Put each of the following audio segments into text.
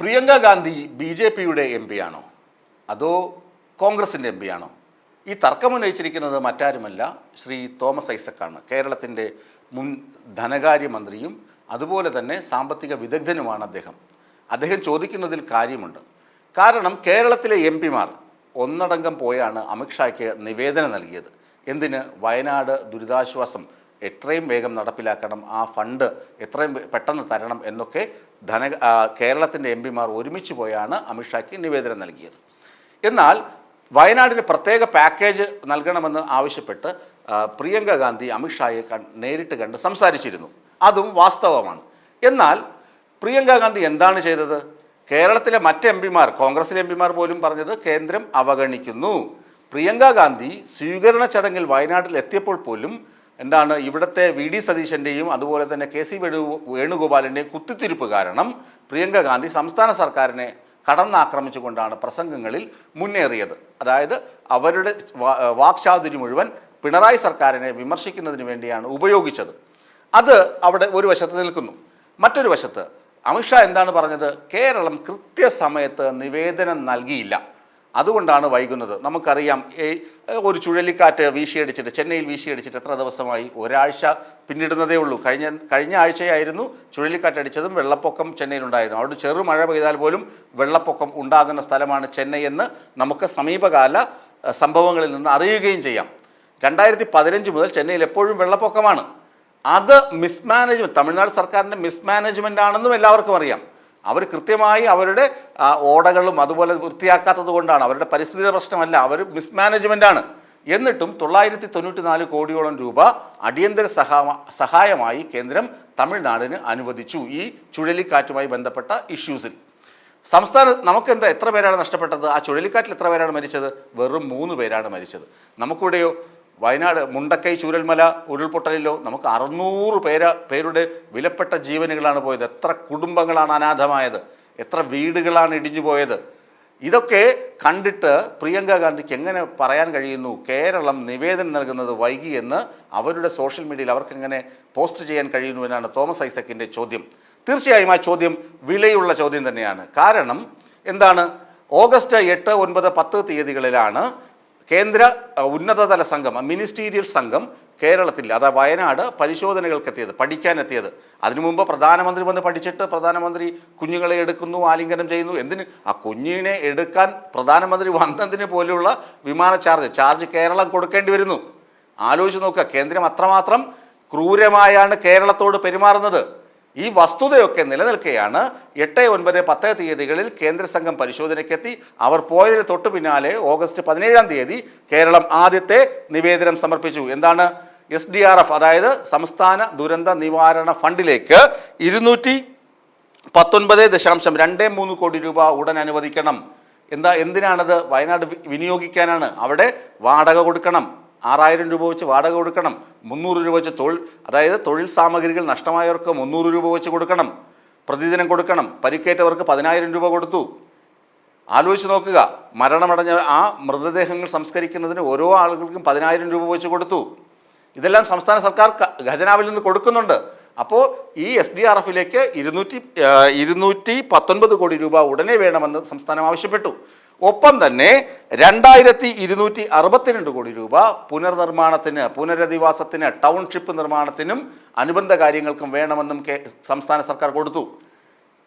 Priyanka Gandhi B J പിയുടെ M P ആണോ? അതോ കോൺഗ്രസിന്റെ എം പി ആണോ? ഈ തർക്കമുന്നയിച്ചിരിക്കുന്നത് മറ്റാരുമല്ല ശ്രീ തോമസ് ഐസക്കാണ്. കേരളത്തിന്റെ മുൻ ധനകാര്യമന്ത്രിയും അതുപോലെ തന്നെ സാമ്പത്തിക വിദഗ്ധനുമാണ് അദ്ദേഹം. അദ്ദേഹം ചോദിക്കുന്നതിൽ കാര്യമുണ്ട്. കാരണം കേരളത്തിലെ എം പിമാർ ഒന്നടങ്കം പോയാണ് അമിത്ഷായ്ക്ക് നിവേദനം നൽകിയത്. എന്തിന്? വയനാട് ദുരിതാശ്വാസം എത്രയും വേഗം നടപ്പിലാക്കണം ആ ഫണ്ട് എത്രയും പെട്ടെന്ന് തരണം എന്നൊക്കെ ധന കേരളത്തിന്റെ എം പിമാർ ഒരുമിച്ച് പോയാണ് അമിത്ഷായ്ക്ക് നിവേദനം നൽകിയത്. എന്നാൽ വയനാടിന് പ്രത്യേക പാക്കേജ് നൽകണമെന്ന് ആവശ്യപ്പെട്ട് പ്രിയങ്ക ഗാന്ധി അമിത്ഷായെ നേരിട്ട് കണ്ട് സംസാരിച്ചിരുന്നു. അതും വാസ്തവമാണ്. എന്നാൽ പ്രിയങ്ക ഗാന്ധി എന്താണ് ചെയ്തത്? കേരളത്തിലെ മറ്റ് എം പിമാർ കോൺഗ്രസിലെ എം പിമാർ പോലും പറഞ്ഞത് കേന്ദ്രം അവഗണിക്കുന്നു. പ്രിയങ്ക ഗാന്ധി സ്വീകരണ ചടങ്ങിൽ വയനാട്ടിൽ എത്തിയപ്പോൾ പോലും എന്താണ് ഇവിടുത്തെ വി ഡി സതീശന്റെയും അതുപോലെ തന്നെ കെ സി വേണു വേണുഗോപാലിന്റെയും കുത്തിത്തിരിപ്പ് കാരണം പ്രിയങ്ക ഗാന്ധി സംസ്ഥാന സർക്കാരിനെ കടന്നാക്രമിച്ചുകൊണ്ടാണ് പ്രസംഗങ്ങളിൽ മുന്നേറിയത്. അതായത് അവരുടെ വാക്ചാതുരി മുഴുവൻ പിണറായി സർക്കാരിനെ വിമർശിക്കുന്നതിന് വേണ്ടിയാണ് ഉപയോഗിച്ചത്. അത് അവിടെ ഒരു വശത്ത് നിൽക്കുന്നു. മറ്റൊരു വശത്ത് അമിത്ഷാ എന്താണ് പറഞ്ഞത്? കേരളം കൃത്യസമയത്ത് നിവേദനം നൽകിയില്ല. അതുകൊണ്ടാണ് വൈകുന്നത്. നമുക്കറിയാം ഒരു ചുഴലിക്കാറ്റ് വീശിയടിച്ചിട്ട് ചെന്നൈയിൽ വീശിയടിച്ചിട്ട് എത്ര ദിവസമായി ഒരാഴ്ച പിന്നിടുന്നതേ ഉള്ളൂ. കഴിഞ്ഞ കഴിഞ്ഞ ആഴ്ചയായിരുന്നു ചുഴലിക്കാറ്റ് അടിച്ചതും വെള്ളപ്പൊക്കം ചെന്നൈയിലുണ്ടായിരുന്നു. അവിടെ ചെറു മഴ പെയ്താൽ പോലും വെള്ളപ്പൊക്കം ഉണ്ടാകുന്ന സ്ഥലമാണ് ചെന്നൈ എന്ന് നമുക്ക് സമീപകാല സംഭവങ്ങളിൽ നിന്ന് അറിയുകയും ചെയ്യാം. രണ്ടായിരത്തി പതിനഞ്ച് മുതൽ ചെന്നൈയിൽ എപ്പോഴും വെള്ളപ്പൊക്കമാണ്. അത് മിസ്മാനേജ്മെന്റ് തമിഴ്നാട് സർക്കാരിന്റെ മിസ്മാനേജ്മെന്റ് ആണെന്നും എല്ലാവർക്കും അറിയാം. അവർ കൃത്യമായി അവരുടെ ഓടകളും അതുപോലെ വൃത്തിയാക്കാത്തത് കൊണ്ടാണ്. അവരുടെ പരിസ്ഥിതിയുടെ പ്രശ്നമല്ല. അവർ മിസ്മാനേജ്മെന്റ് ആണ് എന്നിട്ടും തൊള്ളായിരത്തി തൊണ്ണൂറ്റി നാല് കോടിയോളം രൂപ അടിയന്തര സഹാ സഹായമായി കേന്ദ്രം തമിഴ്നാടിന് അനുവദിച്ചു ഈ ചുഴലിക്കാറ്റുമായി ബന്ധപ്പെട്ട ഇഷ്യൂസിൽ. സംസ്ഥാന നമുക്ക് എന്താ എത്ര പേരാണ് നഷ്ടപ്പെട്ടത്? ആ ചുഴലിക്കാറ്റിൽ എത്ര പേരാണ് മരിച്ചത്? വെറും മൂന്ന് പേരാണ് മരിച്ചത്. നമുക്കിവിടെയോ വയനാട് മുണ്ടക്കൈ ചൂരൽമല ഉരുൾപൊട്ടലിലോ നമുക്ക് അറുന്നൂറ് പേര പേരുടെ വിലപ്പെട്ട ജീവനുകളാണ് പോയത്. എത്ര കുടുംബങ്ങളാണ് അനാഥമായത്. എത്ര വീടുകളാണ് ഇടിഞ്ഞു പോയത്. ഇതൊക്കെ കണ്ടിട്ട് പ്രിയങ്ക ഗാന്ധിക്ക് എങ്ങനെ പറയാൻ കഴിയുന്നു? കേരളം നിവേദനം നൽകുന്നത് വൈകി എന്ന് അവരുടെ സോഷ്യൽ മീഡിയയിൽ അവർക്ക് എങ്ങനെ പോസ്റ്റ് ചെയ്യാൻ കഴിയുന്നു എന്നാണ് തോമസ് ഐസക്കിന്റെ ചോദ്യം. തീർച്ചയായും ആ ചോദ്യം വിലയുള്ള ചോദ്യം തന്നെയാണ്. കാരണം എന്താണ്? ഓഗസ്റ്റ് എട്ട് ഒൻപത് പത്ത് തീയതികളിലാണ് കേന്ദ്ര ഉന്നതതല സംഘം മിനിസ്റ്റീരിയൽ സംഘം കേരളത്തിൽ അതാ വയനാട് പരിശോധനകൾക്കെത്തിയത് പഠിക്കാനെത്തിയത്. അതിനു മുമ്പ് പ്രധാനമന്ത്രി വന്ന് പഠിച്ചിട്ട് പ്രധാനമന്ത്രി കുഞ്ഞുങ്ങളെ എടുക്കുന്നു ആലിംഗനം ചെയ്യുന്നു. എന്തിന്? ആ കുഞ്ഞിനെ എടുക്കാൻ പ്രധാനമന്ത്രി വന്നതിന് പോലെയുള്ള വിമാന ചാർജ് ചാർജ് കേരളം കൊടുക്കേണ്ടി വരുന്നു. ആലോചിച്ച് നോക്കുക കേന്ദ്രം അത്രമാത്രം ക്രൂരമായാണ് കേരളത്തോട് പെരുമാറുന്നത്. ഈ വസ്തുതയൊക്കെ നിലനിൽക്കെയാണ് എട്ട് ഒൻപത് പത്ത് തീയതികളിൽ കേന്ദ്ര സംഘം പരിശോധനയ്ക്കെത്തി. അവർ പോയതിന് തൊട്ടു പിന്നാലെ ഓഗസ്റ്റ് പതിനേഴാം തീയതി കേരളം ആദ്യത്തെ നിവേദനം സമർപ്പിച്ചു. എന്താണ്? എസ് ഡി ആർ എഫ് അതായത് സംസ്ഥാന ദുരന്ത നിവാരണ ഫണ്ടിലേക്ക് ഇരുന്നൂറ്റി പത്തൊൻപത് ദശാംശം രണ്ട് മൂന്ന് കോടി രൂപ ഉടൻ അനുവദിക്കണം. എന്താ? എന്തിനാണത്? വയനാട് വിനിയോഗിക്കാനാണ്. അവിടെ വാടക കൊടുക്കണം. ആറായിരം രൂപ വെച്ച് വാടക കൊടുക്കണം. മുന്നൂറ് രൂപ വെച്ച് തൊഴിൽ അതായത് തൊഴിൽ സാമഗ്രികൾ നഷ്ടമായവർക്ക് മുന്നൂറ് രൂപ വെച്ച് കൊടുക്കണം. പ്രതിദിനം കൊടുക്കണം. പരിക്കേറ്റവർക്ക് പതിനായിരം രൂപ കൊടുത്തു. ആലോചിച്ച് നോക്കുക. മരണമടഞ്ഞ ആ മൃതദേഹങ്ങൾ സംസ്കരിക്കുന്നതിന് ഓരോ ആളുകൾക്കും പതിനായിരം രൂപ വെച്ച് കൊടുത്തു. ഇതെല്ലാം സംസ്ഥാന സർക്കാർ ഖജനാവിൽ നിന്ന് കൊടുക്കുന്നുണ്ട്. അപ്പോൾ ഈ എസ് ഡി ആർ എഫിലേക്ക് ഇരുന്നൂറ്റി ഇരുന്നൂറ്റി പത്തൊൻപത് കോടി രൂപ ഉടനെ വേണമെന്ന് സംസ്ഥാനം ആവശ്യപ്പെട്ടു. ഒപ്പം തന്നെ രണ്ടായിരത്തി ഇരുന്നൂറ്റി അറുപത്തിരണ്ട് കോടി രൂപ പുനർനിർമ്മാണത്തിന് പുനരധിവാസത്തിന് ടൗൺഷിപ്പ് നിർമ്മാണത്തിനും അനുബന്ധ കാര്യങ്ങൾക്കും വേണമെന്നും സംസ്ഥാന സർക്കാർ കൊടുത്തു.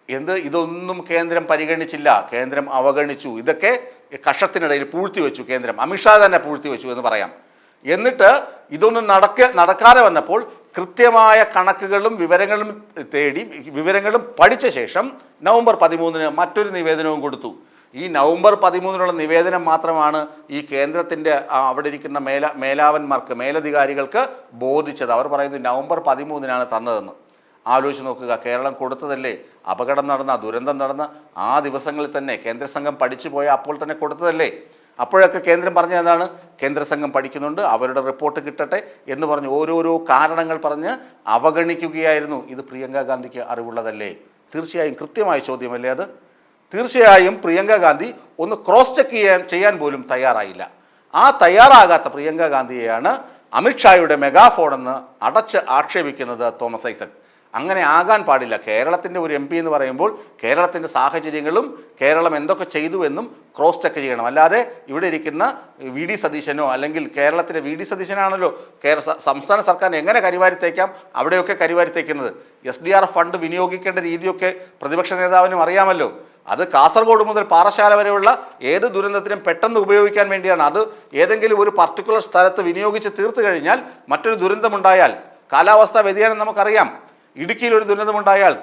എന്ത്? ഇതൊന്നും കേന്ദ്രം പരിഗണിച്ചില്ല. കേന്ദ്രം അവഗണിച്ചു. ഇതൊക്കെ കഷത്തിനിടയിൽ പൂഴ്ത്തി വെച്ചു കേന്ദ്രം. അമിത്ഷാ തന്നെ പൂഴ്ത്തി വെച്ചു എന്ന് പറയാം. എന്നിട്ട് ഇതൊന്നും നടക്ക നടക്കാതെ വന്നപ്പോൾ കൃത്യമായ കണക്കുകളും വിവരങ്ങളും തേടി വിവരങ്ങളും പഠിച്ച ശേഷം നവംബർ പതിമൂന്നിന് മറ്റൊരു നിവേദനവും കൊടുത്തു. ഈ നവംബർ പതിമൂന്നിനുള്ള നിവേദനം മാത്രമാണ് ഈ കേന്ദ്രത്തിന്റെ അവിടെ ഇരിക്കുന്ന മേല മേലാവന്മാർക്ക് മേലധികാരികൾക്ക് ബോധിച്ചത്. അവർ പറയുന്നത് നവംബർ പതിമൂന്നിനാണ് തന്നതെന്ന്. ആലോചിച്ച് നോക്കുക കേരളം കൊടുത്തതല്ലേ? അപകടം നടന്ന ദുരന്തം നടന്ന ആ ദിവസങ്ങളിൽ തന്നെ കേന്ദ്ര സംഘം പഠിച്ചു പോയ അപ്പോൾ തന്നെ കൊടുത്തതല്ലേ? അപ്പോഴൊക്കെ കേന്ദ്രം പറഞ്ഞ എന്താണ്? കേന്ദ്ര സംഘം പഠിക്കുന്നുണ്ട് അവരുടെ റിപ്പോർട്ട് കിട്ടട്ടെ എന്ന് പറഞ്ഞ് ഓരോരോ കാരണങ്ങൾ പറഞ്ഞ് അവഗണിക്കുകയായിരുന്നു. ഇത് പ്രിയങ്ക ഗാന്ധിക്ക് അറിവുള്ളതല്ലേ? തീർച്ചയായും കൃത്യമായ ചോദ്യമല്ലേ അത്? തീർച്ചയായും പ്രിയങ്ക ഗാന്ധി ഒന്ന് ക്രോസ് ചെക്ക് ചെയ്യാൻ ചെയ്യാൻ പോലും തയ്യാറായില്ല. ആ തയ്യാറാകാത്ത പ്രിയങ്ക ഗാന്ധിയെയാണ് അമിത്ഷായുടെ മെഗാഫോൺ എന്ന് അടച്ച് ആക്ഷേപിക്കുന്നത് തോമസ് ഐസക്. അങ്ങനെ ആകാൻ പാടില്ല. കേരളത്തിന്റെ ഒരു എം പി എന്ന് പറയുമ്പോൾ കേരളത്തിന്റെ സാഹചര്യങ്ങളും കേരളം എന്തൊക്കെ ചെയ്തു എന്നും ക്രോസ് ചെക്ക് ചെയ്യണം. അല്ലാതെ ഇവിടെ ഇരിക്കുന്ന വി ഡി സതീശനോ അല്ലെങ്കിൽ കേരളത്തിലെ വി ഡി സതീശനാണല്ലോ കേരള സംസ്ഥാന സർക്കാർ എങ്ങനെ കരിവാരിത്തേക്കാം അവിടെയൊക്കെ കരിവാരിത്തേക്കുന്നത് എസ് ഡി ആർ ഫണ്ട് വിനിയോഗിക്കേണ്ട രീതിയൊക്കെ പ്രതിപക്ഷ നേതാവിനും അറിയാമല്ലോ. അത് കാസർഗോഡ് മുതൽ പാറശാല വരെയുള്ള ഏത് ദുരന്തത്തിനും പെട്ടെന്ന് ഉപയോഗിക്കാൻ വേണ്ടിയാണ്. അത് ഏതെങ്കിലും ഒരു പർട്ടിക്കുലർ സ്ഥലത്ത് വിനിയോഗിച്ച് തീർത്തു കഴിഞ്ഞാൽ മറ്റൊരു ദുരന്തമുണ്ടായാൽ കാലാവസ്ഥാ വ്യതിയാനം നമുക്കറിയാം. ഇടുക്കിയിൽ ഒരു ദുരന്തമുണ്ടായാൽ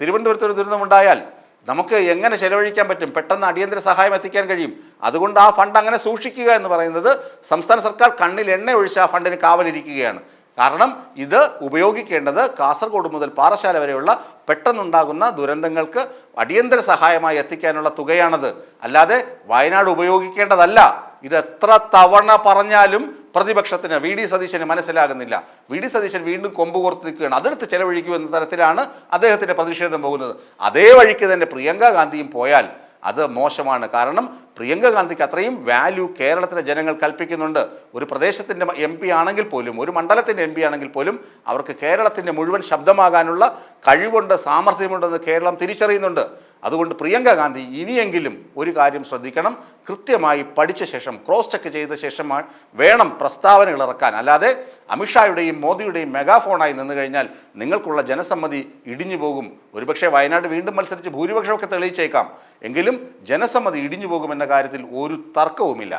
തിരുവനന്തപുരത്ത് ഒരു ദുരന്തമുണ്ടായാൽ നമുക്ക് എങ്ങനെ ചെലവഴിക്കാൻ പറ്റും? പെട്ടെന്ന് അടിയന്തര സഹായം എത്തിക്കാൻ കഴിയും. അതുകൊണ്ട് ആ ഫണ്ട് അങ്ങനെ സൂക്ഷിക്കുക എന്ന് പറയുന്നത് സംസ്ഥാന സർക്കാർ കണ്ണിൽ എണ്ണ ഒഴിച്ച് ആ ഫണ്ടിന് കാവലിരിക്കുകയാണ്. കാരണം ഇത് ഉപയോഗിക്കേണ്ടത് കാസർഗോഡ് മുതൽ പാറശാല വരെയുള്ള പെട്ടെന്നുണ്ടാകുന്ന ദുരന്തങ്ങൾക്ക് അടിയന്തര സഹായമായി എത്തിക്കാനുള്ള തുകയാണത്. അല്ലാതെ വയനാട് ഉപയോഗിക്കേണ്ടതല്ല. ഇത് എത്ര തവണ പറഞ്ഞാലും പ്രതിപക്ഷത്തിന് വി ഡി സതീശന് മനസ്സിലാകുന്നില്ല. വി ഡി സതീശൻ വീണ്ടും കൊമ്പ് കോർത്ത് നിൽക്കുകയാണ്. അതെടുത്ത് ചെലവഴിക്കൂ എന്ന തരത്തിലാണ് അദ്ദേഹത്തിന്റെ പ്രതിഷേധം പോകുന്നത്. അതേ വഴിക്ക് തന്നെ പ്രിയങ്ക ഗാന്ധിയും പോയാൽ അത് മോശമാണ്. കാരണം പ്രിയങ്ക ഗാന്ധിക്ക് അത്രയും വാല്യൂ കേരളത്തിലെ ജനങ്ങൾ കൽപ്പിക്കുന്നുണ്ട്. ഒരു പ്രദേശത്തിന്റെ എം പി ആണെങ്കിൽ പോലും ഒരു മണ്ഡലത്തിന്റെ എം പി ആണെങ്കിൽ പോലും അവർക്ക് കേരളത്തിന്റെ മുഴുവൻ ശബ്ദമാകാനുള്ള കഴിവുണ്ട് സാമർഥ്യമുണ്ടെന്ന് കേരളം തിരിച്ചറിയുന്നുണ്ട്. അതുകൊണ്ട് പ്രിയങ്ക ഗാന്ധി ഇനിയെങ്കിലും ഒരു കാര്യം ശ്രദ്ധിക്കണം. കൃത്യമായി പഠിച്ച ശേഷം ക്രോസ് ചെക്ക് ചെയ്ത ശേഷം വേണം പ്രസ്താവനകൾ ഇറക്കാൻ. അല്ലാതെ അമിത്ഷായുടെയും മോദിയുടെയും മെഗാഫോണായി നിന്ന് കഴിഞ്ഞാൽ നിങ്ങൾക്കുള്ള ജനസമ്മതി ഇടിഞ്ഞു പോകും. ഒരുപക്ഷെ വയനാട് വീണ്ടും മത്സരിച്ച് ഭൂരിപക്ഷമൊക്കെ തെളിയിച്ചേക്കാം. എങ്കിലും ജനസമ്മതി ഇടിഞ്ഞു പോകുമെന്ന കാര്യത്തിൽ ഒരു തർക്കവുമില്ല.